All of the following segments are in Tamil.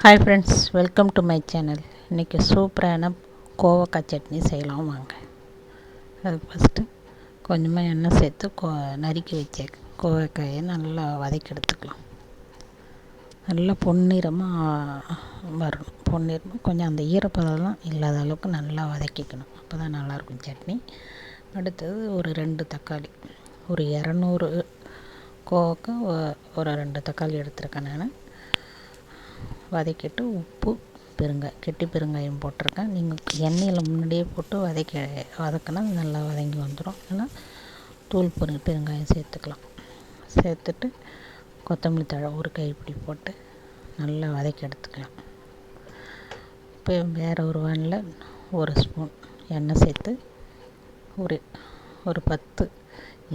Hi friends welcome to my channel இன்றைக்கி சூப்பரான கோவக்காய் சட்னி செய்யலாம் வாங்க. அதுக்கு ஃபஸ்ட்டு கொஞ்சமாக எண்ணெய் சேர்த்து கோ நறுக்கி வச்ச கோவக்காயை நல்லா வதக்கி எடுத்துக்கலாம். நல்லா பொன்னிறமாக வரணும். பொன்னிறமாக கொஞ்சம் அந்த ஈரப்பதெல்லாம் இல்லாத அளவுக்கு நல்லா வதக்கிக்கணும். அப்போ தான் நல்லாயிருக்கும் சட்னி. அடுத்தது ஒரு ரெண்டு தக்காளி. ஒரு இரநூறு கோவக்காய் ஒரு ரெண்டு தக்காளி எடுத்துருக்கேன் நான். வதக்கிட்டு உப்பு பெருங்காயம் கெட்டி பெருங்காயம் போட்டிருக்கேன். நீங்கள் எண்ணெயில் முன்னாடியே போட்டு வதக்கி வதக்கினா நல்லா வதங்கி வந்துடும். இல்லைன்னா தூள் பெரு பெருங்காயம் சேர்த்துக்கலாம். சேர்த்துட்டு கொத்தமல்லி தழை ஒரு கைப்பிடி போட்டு நல்லா வதக்கி எடுத்துக்கலாம். இப்போ வேறு ஒரு வானில் ஒரு ஸ்பூன் எண்ணெய் சேர்த்து ஒரு ஒரு பத்து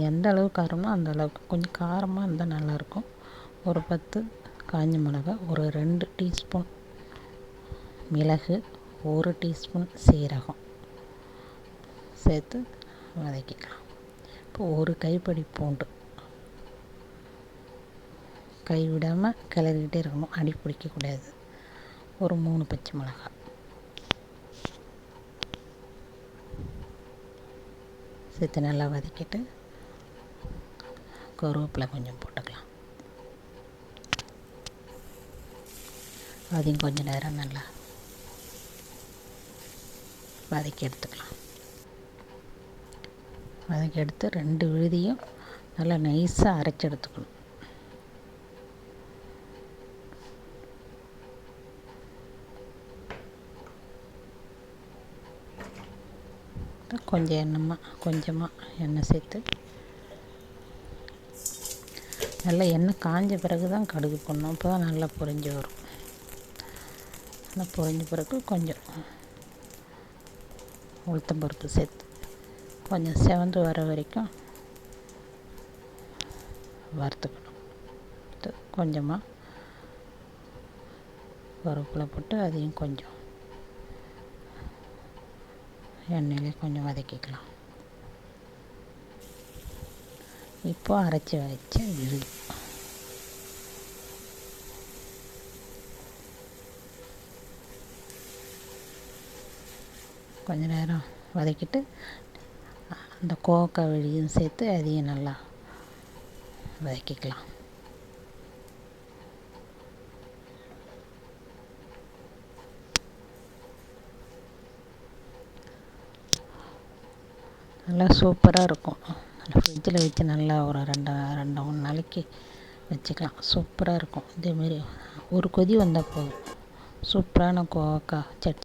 எந்த அளவுக்கு காரமோ அந்த அளவுக்கு கொஞ்சம் காரமாக இருந்தால் நல்லாயிருக்கும் ஒரு பத்து காஞ்ச மிளகா ஒரு ரெண்டு டீஸ்பூன் மிளகு ஒரு டீஸ்பூன் சீரகம் சேர்த்து வதக்கிக்கலாம். இப்போ ஒரு கைப்படி பூண்டு. கை விடாமல் கிளறிக்கிட்டே இருக்கணும். அடி பிடிக்கக்கூடாது. ஒரு மூணு பச்சை மிளகாய் சேர்த்து நல்லா வதக்கிட்டு கருவேப்பிலை கொஞ்சம் போட்டு அதையும் கொஞ்சம் நேரம் நல்லா வதக்கி எடுத்துக்கலாம். வதக்கி எடுத்து ரெண்டு விழுதியும் நல்லா நைஸாக அரைச்சி எடுத்துக்கணும். கொஞ்சம் எண்ணெய்மாக கொஞ்சமாக எண்ணெய் சேர்த்து நல்லா எண்ணெய் காஞ்ச பிறகு தான் கடுகு போடணும். அப்போ தான் நல்லா பொரிஞ்சு வரும். நல்லா பொரிஞ்ச பிறகு கொஞ்சம் உளுத்தம்பருப்பு சேர்த்து கொஞ்சம் செவந்து வர வரைக்கும் வறுத்துக்கணும். கொஞ்சமாக கருவேப்பிலை போட்டு அதையும் கொஞ்சம் எண்ணெயிலே கொஞ்சம் வதக்கிக்கலாம். இப்போ அரைச்சி வச்ச விழுது கொஞ்ச நேரம் வதக்கிட்டு அந்த கோவக்காய் விழியும் சேர்த்து அதையும் நல்லா வதக்கிக்கலாம். நல்லா சூப்பராக இருக்கும். ஃப்ரிட்ஜில் வச்சு நல்லா ஒரு ரெண்டு ரெண்டு மூணு நாளைக்கு வச்சுக்கலாம். சூப்பராக இருக்கும். இதேமாரி ஒரு கொதி வந்தால் போதும். சூப்பரான கோவக்காய் சட்னி